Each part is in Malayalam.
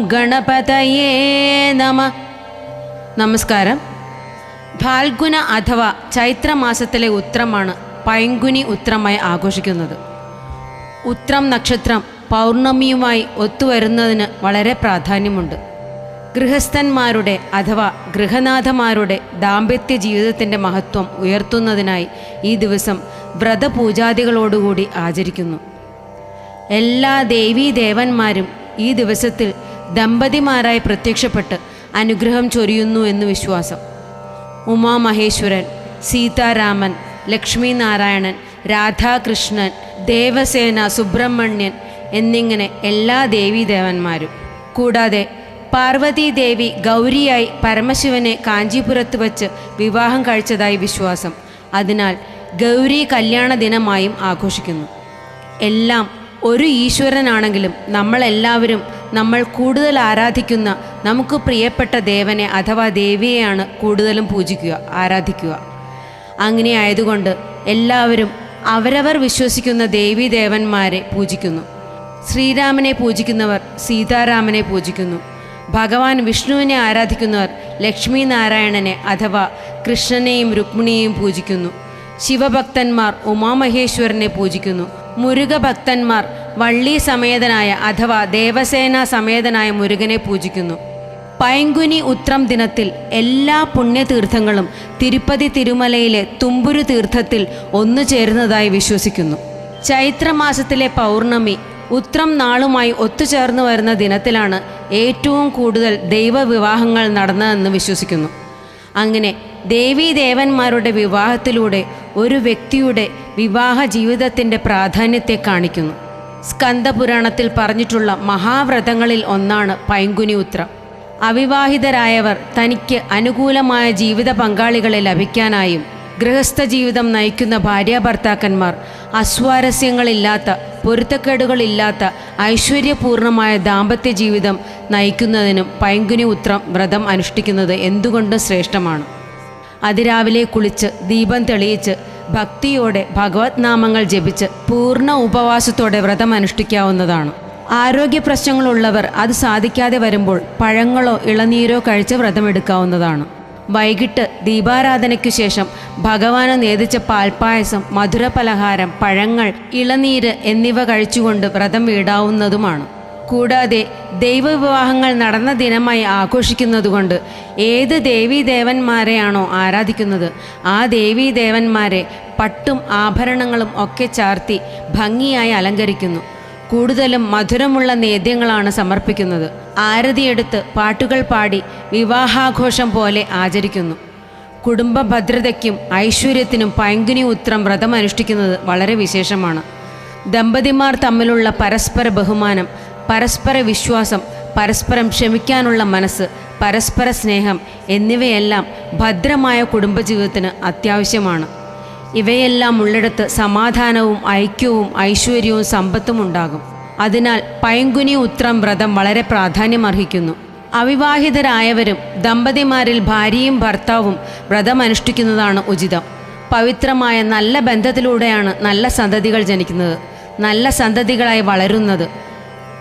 ഗണപതയേ നമ നമസ്കാരം. ഫാൽഗുന അഥവാ ചൈത്രമാസത്തിലെ ഉത്രമാണ് പൈങ്കുനി ഉത്രമായി ആഘോഷിക്കുന്നത്. ഉത്രം നക്ഷത്രം പൗർണമിയുമായി ഒത്തുവരുന്നതിന് വളരെ പ്രാധാന്യമുണ്ട്. ഗൃഹസ്ഥന്മാരുടെ അഥവാ ഗൃഹനാഥമാരുടെ ദാമ്പത്യ ജീവിതത്തിന്റെ മഹത്വം ഉയർത്തുന്നതിനായി ഈ ദിവസം വ്രതപൂജാദികളോടുകൂടി ആചരിക്കുന്നു. എല്ലാ ദേവീദേവന്മാരും ഈ ദിവസത്തിൽ ദമ്പതിമാരായി പ്രത്യക്ഷപ്പെട്ട് അനുഗ്രഹം ചൊരിയുന്നു എന്ന് വിശ്വാസം. ഉമാമഹേശ്വരൻ സീതാരാമൻ ലക്ഷ്മി നാരായണൻ രാധാകൃഷ്ണൻ ദേവസേന സുബ്രഹ്മണ്യൻ എന്നിങ്ങനെ എല്ലാ ദേവീദേവന്മാരും. കൂടാതെ പാർവതീദേവി ഗൗരിയായി പരമശിവനെ കാഞ്ചീപുരത്ത് വച്ച് വിവാഹം കഴിച്ചതായി വിശ്വാസം. അതിനാൽ ഗൗരി കല്യാണ ദിനമായും ആഘോഷിക്കുന്നു. എല്ലാം ഒരു ഈശ്വരനാണെങ്കിലും നമ്മളെല്ലാവരും നമ്മൾ കൂടുതൽ ആരാധിക്കുന്ന നമുക്ക് പ്രിയപ്പെട്ട ദേവനെ അഥവാ ദേവിയെയാണ് കൂടുതലും പൂജിക്കുക ആരാധിക്കുക. അങ്ങനെ ആയതുകൊണ്ട് എല്ലാവരും അവരവർ വിശ്വസിക്കുന്ന ദേവീ ദേവന്മാരെ പൂജിക്കുന്നു. ശ്രീരാമനെ പൂജിക്കുന്നവർ സീതാരാമനെ പൂജിക്കുന്നു. ഭഗവാൻ വിഷ്ണുവിനെ ആരാധിക്കുന്നവർ ലക്ഷ്മി നാരായണനെ അഥവാ കൃഷ്ണനെയും രുക്മിണിയെയും പൂജിക്കുന്നു. ശിവഭക്തന്മാർ ഉമാമഹേശ്വരനെ പൂജിക്കുന്നു. മുരുക ഭക്തന്മാർ വള്ളി സമേതനായ അഥവാ ദേവസേന സമേതനായ മുരുകനെ പൂജിക്കുന്നു. പൈങ്കുനി ഉത്രം ദിനത്തിൽ എല്ലാ പുണ്യതീർത്ഥങ്ങളും തിരുപ്പതി തിരുമലയിലെ തുമ്പുരു തീർത്ഥത്തിൽ ഒന്നു ചേരുന്നതായി വിശ്വസിക്കുന്നു. ചൈത്രമാസത്തിലെ പൗർണമി ഉത്രം നാളുമായി ഒത്തുചേർന്നു വരുന്ന ദിനത്തിലാണ് ഏറ്റവും കൂടുതൽ ദൈവവിവാഹങ്ങൾ നടന്നതെന്ന് വിശ്വസിക്കുന്നു. അങ്ങനെ ദേവീദേവന്മാരുടെ വിവാഹത്തിലൂടെ ഒരു വ്യക്തിയുടെ വിവാഹ ജീവിതത്തിന്റെ പ്രാധാന്യത്തെ കാണിക്കുന്നു. സ്കന്ദപുരാണത്തിൽ പറഞ്ഞിട്ടുള്ള മഹാവ്രതങ്ങളിൽ ഒന്നാണ് പൈങ്കുനി ഉത്രം അവിവാഹിതരായവർ തനിക്ക് അനുകൂലമായ ജീവിത പങ്കാളികളെ ലഭിക്കാനായും ഗൃഹസ്ഥ ജീവിതം നയിക്കുന്ന ഭാര്യാഭർത്താക്കന്മാർ അസ്വാരസ്യങ്ങളില്ലാത്ത പൊരുത്തക്കേടുകളില്ലാത്ത ഐശ്വര്യപൂർണമായ ദാമ്പത്യ ജീവിതം നയിക്കുന്നതിനും പൈങ്കുനി ഉത്രം വ്രതം അനുഷ്ഠിക്കുന്നത് എന്തുകൊണ്ടും ശ്രേഷ്ഠമാണ്. അതിരാവിലെ കുളിച്ച് ദീപം തെളിയിച്ച് ഭക്തിയോടെ ഭഗവത് നാമങ്ങൾ ജപിച്ച് പൂർണ ഉപവാസത്തോടെ വ്രതം അനുഷ്ഠിക്കാവുന്നതാണ്. ആരോഗ്യ പ്രശ്നങ്ങളുള്ളവർ അത് സാധിക്കാതെ വരുമ്പോൾ പഴങ്ങളോ ഇളനീരോ കഴിച്ച് വ്രതമെടുക്കാവുന്നതാണ് വൈകിട്ട് ദീപാരാധനയ്ക്കു ശേഷം ഭഗവാന് നേതിച്ച പാൽപ്പായസം മധുരപലഹാരം പഴങ്ങൾ ഇളനീര് എന്നിവ കഴിച്ചുകൊണ്ട് വ്രതം വീടാവുന്നതുമാണ്. കൂടാതെ ദൈവവിവാഹങ്ങൾ നടന്ന ദിനമായി ആഘോഷിക്കുന്നതുകൊണ്ട് ഏത് ദേവീദേവന്മാരെയാണോ ആരാധിക്കുന്നത് ആ ദേവീദേവന്മാരെ പട്ടും ആഭരണങ്ങളും ഒക്കെ ചാർത്തി ഭംഗിയായി അലങ്കരിക്കുന്നു. കൂടുതലും മധുരമുള്ള നേദ്യങ്ങളാണ് സമർപ്പിക്കുന്നത്. ആരതിയെടുത്ത് പാട്ടുകൾ പാടി വിവാഹാഘോഷം പോലെ ആചരിക്കുന്നു. കുടുംബ ഭദ്രതയ്ക്കും ഐശ്വര്യത്തിനും പൈങ്കുനി ഉത്രം വ്രതം അനുഷ്ഠിക്കുന്നത് വളരെ വിശേഷമാണ്. ദമ്പതിമാർ തമ്മിലുള്ള പരസ്പര ബഹുമാനം പരസ്പര വിശ്വാസം പരസ്പരം ക്ഷമിക്കാനുള്ള മനസ്സ് പരസ്പര സ്നേഹം എന്നിവയെല്ലാം ഭദ്രമായ കുടുംബജീവിതത്തിന് അത്യാവശ്യമാണ്. ഇവയെല്ലാം ഉള്ളിടത്ത് സമാധാനവും ഐക്യവും ഐശ്വര്യവും സമ്പത്തും ഉണ്ടാകും. അതിനാൽ പൈങ്കുനി ഉത്രം വ്രതം വളരെ പ്രാധാന്യമർഹിക്കുന്നു. അവിവാഹിതരായവരും ദമ്പതിമാരിൽ ഭാര്യയും ഭർത്താവും വ്രതമനുഷ്ഠിക്കുന്നതാണ് ഉചിതം. പവിത്രമായ നല്ല ബന്ധത്തിലൂടെയാണ് നല്ല സന്തതികൾ ജനിക്കുന്നത്. നല്ല സന്തതികളായി വളരുന്നത്.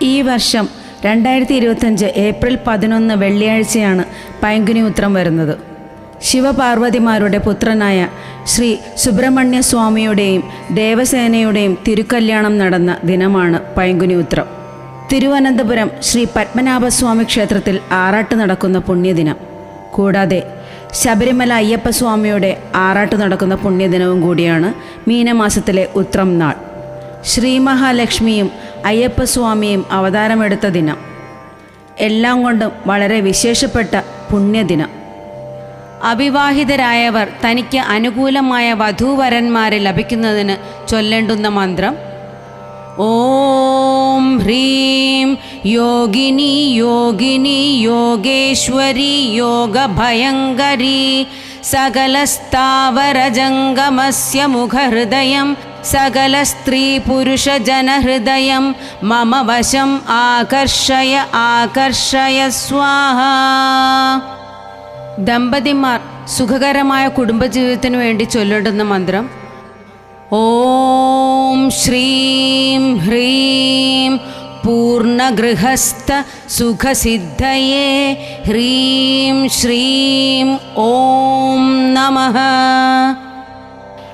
ഈ വർഷം രണ്ടായിരത്തി ഇരുപത്തഞ്ച് ഏപ്രിൽ പതിനൊന്ന് വെള്ളിയാഴ്ചയാണ് പൈങ്കുനി ഉത്രം വരുന്നത്. ശിവപാർവതിമാരുടെ പുത്രനായ ശ്രീ സുബ്രഹ്മണ്യ സ്വാമിയുടെയും ദേവസേനയുടെയും തിരുക്കല്യാണം നടന്ന ദിനമാണ് പൈങ്കുനി ഉത്രം. തിരുവനന്തപുരം ശ്രീ പത്മനാഭസ്വാമി ക്ഷേത്രത്തിൽ ആറാട്ട് നടക്കുന്ന പുണ്യദിനം. കൂടാതെ ശബരിമല അയ്യപ്പസ്വാമിയുടെ ആറാട്ട് നടക്കുന്ന പുണ്യദിനവും കൂടിയാണ് മീനമാസത്തിലെ ഉത്രം നാൾ. ശ്രീ മഹാലക്ഷ്മിയും അയ്യപ്പസ്വാമിയും അവതാരമെടുത്ത ദിനം. എല്ലാം കൊണ്ടും വളരെ വിശേഷപ്പെട്ട പുണ്യദിനം. അവിവാഹിതരായവർ തനിക്ക് അനുകൂലമായ വധൂവരന്മാരെ ലഭിക്കുന്നതിന് ചൊല്ലേണ്ടുന്ന മന്ത്രം ഓം ഹ്രീം യോഗിനി യോഗിനി യോഗേശ്വരി യോഗഭയങ്കരി സകലസ്ഥാവരജംഗമസ്യ മുഖഹൃദയം സകല സ്ത്രീ പുരുഷ ജനഹൃദയം മമ വശം ആകർഷയ ആകർഷയ സ്വാഹ. ദമ്പതിമാർ സുഖകരമായ കുടുംബജീവിതത്തിനു വേണ്ടി ചൊല്ലിടുന്ന മന്ത്രം ഓം ശ്രീം ഹ്രീം പൂർണഗൃഹസ്ഥ സുഖസിദ്ധയേ ഹ്രീം ശ്രീം ഓം നമ.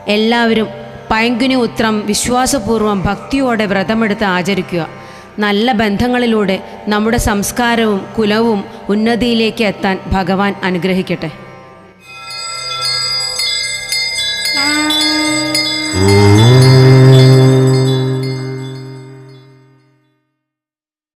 എല്ലാവരും പൈങ്കുനി ഉത്രം വിശ്വാസപൂർവം ഭക്തിയോടെ വ്രതമെടുത്ത് ആചരിക്കുക. നല്ല ബന്ധങ്ങളിലൂടെ നമ്മുടെ സംസ്കാരവും കുലവും ഉന്നതിയിലേക്ക് എത്താൻ ഭഗവാൻ അനുഗ്രഹിക്കട്ടെ.